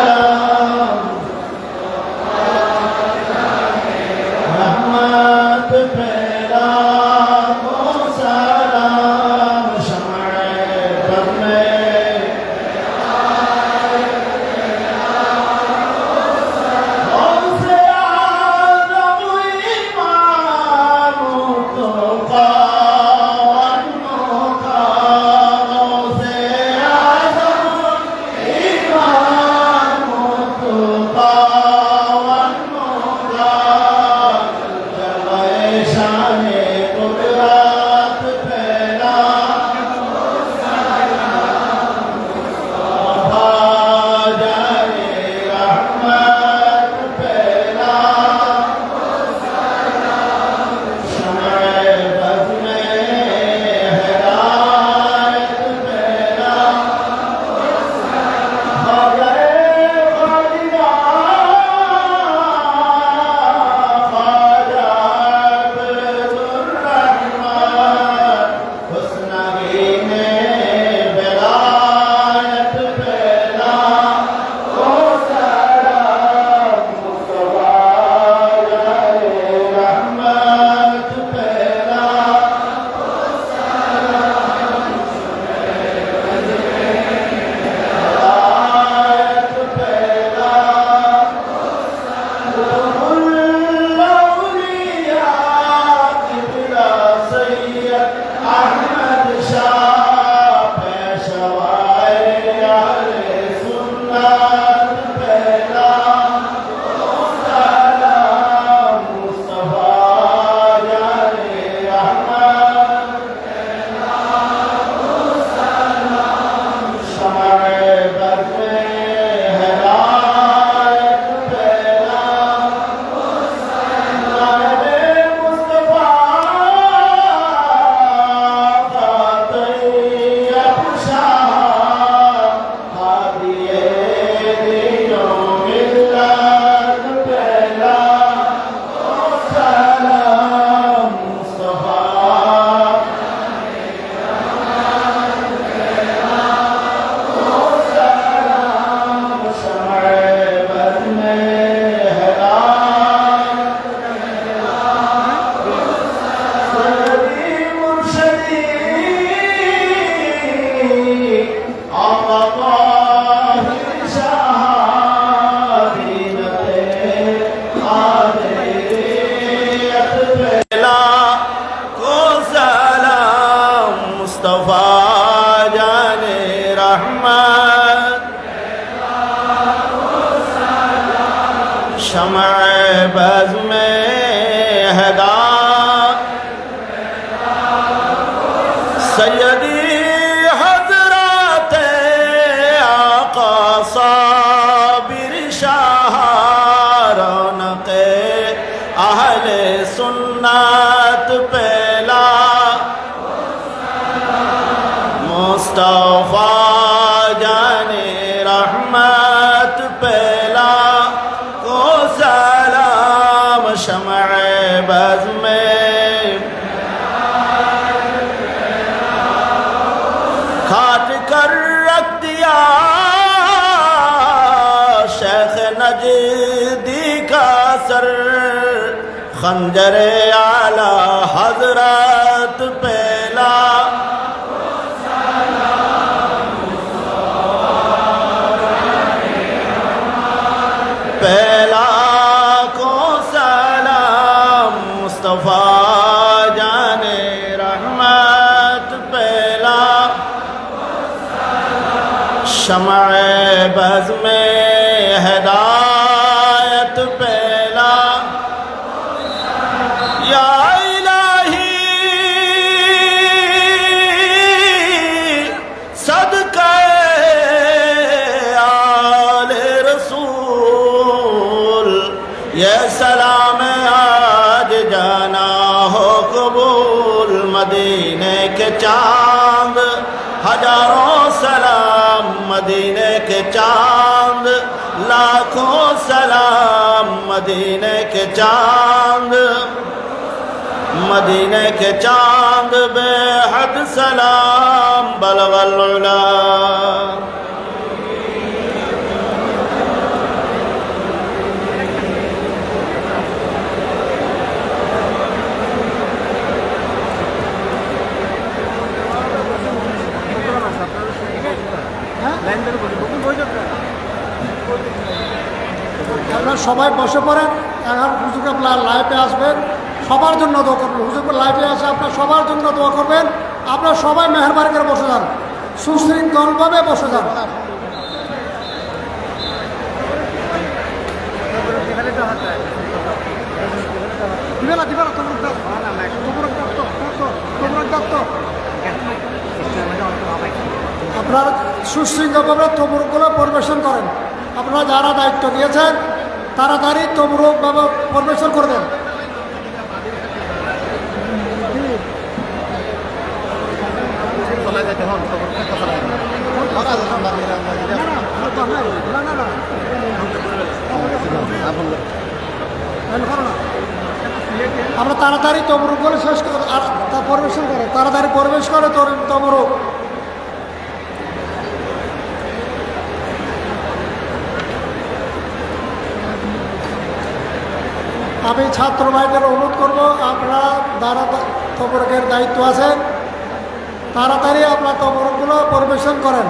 Uh... دار سيدي حضرات آقا صابر شاہ رونق اہل سنت پہلا مصطفیٰ مہدی کا سر خنجر اعلی حضرت پہلا۔ پہلا کو سلام، مصطفیٰ جان رحمت پہلا۔ شمع بز میں یہ سلام آج جانا ہو قبول مدینے کے چاند۔ ہزاروں سلام مدینے کے چاند۔ لاکھوں سلام مدینے کے چاند۔ مدینے کے چاند بے حد سلام بلول সবাই বসে পড়েন এখন হুজুর আপনার লাইভে আসবেন। সবার জন্য দোয়া করবেন। হুজুর লাইফে আসে আপনার সবার জন্য দোয়া করবেন। আপনারা সবাই মেহরবানি করে বসে যান। সুশৃঙ্খলভাবে বসে যান। দিবেলা দিবেলা তোমরা দাও। তোমরা তোমরা দাও আপনারা সুশৃঙ্খলভাবে তবুরগুলো পরিবেশন করেন। আপনারা যারা দায়িত্ব দিয়েছেন তাড়াতাড়ি তবুরকভাবে পরিবেশন করে দেন। আমরা তাড়াতাড়ি তবরুকগুলো শেষ করে আর তা পরিবেশন করে তাড়াতাড়ি পরিবেশ করে তবরুক আমি ছাত্র ভাইদের অনুরোধ করব, আপনারা দ্বারা তবরকের দায়িত্ব আছে তাড়াতাড়ি আপনার তবরকগুলো পরিবেশন করেন।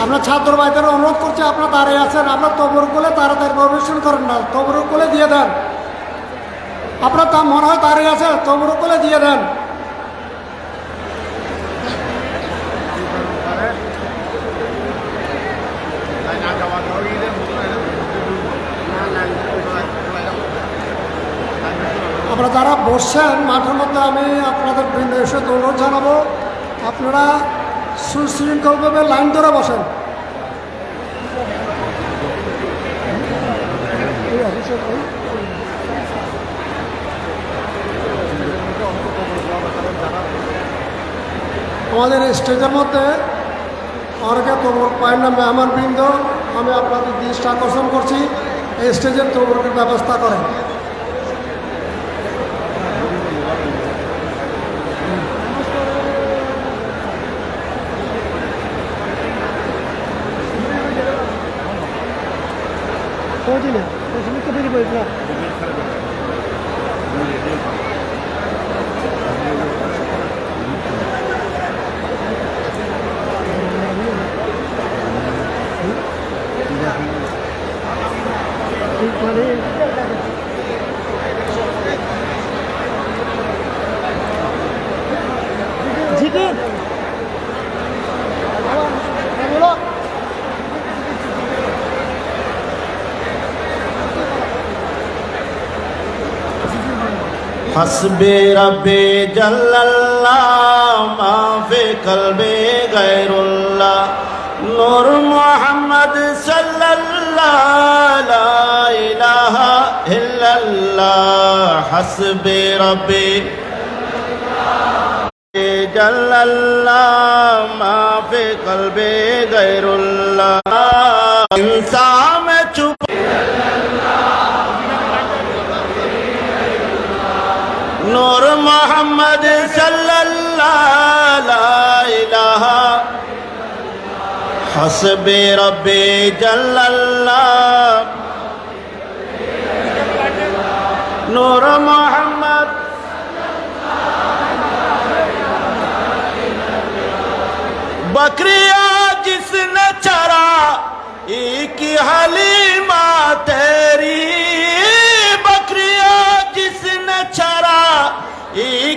আমরা ছাত্র ভাইদের অনুরোধ করছি, আপনারা দাঁড়িয়ে আছেন আপনার তবর তবরগুলো তাড়াতাড়ি পরিবেশন করেন না তবর তবরগুলো দিয়ে দেন। আপনার তা মনে হয় দাঁড়িয়ে আছে তবর তবরগুলো দিয়ে দেন। আপনারা যারা বসছেন, মাঠের মধ্যে আমি আপনাদের বৃন্দ এসে অনুরোধ জানাব, আপনারা সুশৃঙ্খলভাবে লাইন ধরে বসেন। আমাদের স্টেজের মধ্যে অনেকে তবর পায় না মেহমান বৃন্দ, আমি আপনাদের দৃষ্টি আকর্ষণ করছি। এই স্টেজের তবরকের ব্যবস্থা করেন। Koyduyla. Şimdi kapıyı koydular. Thank you. Hasbe रबे जल्लल्लाह माफे कल्बे गैरुल्लाह नूर मोहम्मद सल्लल्लाह ला इलाहा इल्लल्लाह हसबे रबे जल्लल्लाह माफे कल्बे गैरुल्लाह इंसान মোহাম্মদ সাল্লাল্লাহ হসবে রব্বে জাল্লাল্লাহ নূর মোহাম্মদ बकरिया जिसने चरा एक हलीमा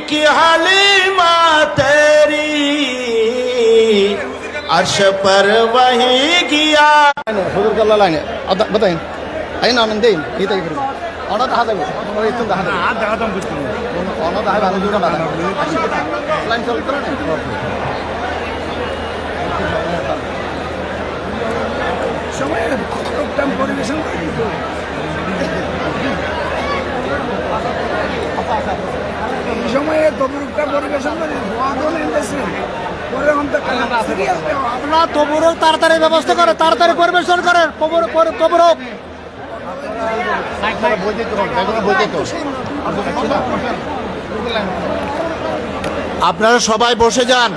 एक हलीमा तेरी अर्श पर वही गया হুজুর কাল্লা লাইনে বাতাইন আই না আনন্দ দেই কি তাই করব অন দেখা যাবে ওই তো দেখা যাবে আর দেখা দাম বুঝতে অন দেখা যাবে দুটো না লাইন চলতে না সময় প্রোগ্রাম পরিবেশন করে তবরুকটা পরিবেশন করে আপনারা তবুরক তাড়াতাড়ি ব্যবস্থা করে তাড়াতাড়ি পরিবেশন করেন তবুরক। আপনারা সবাই বসে যান।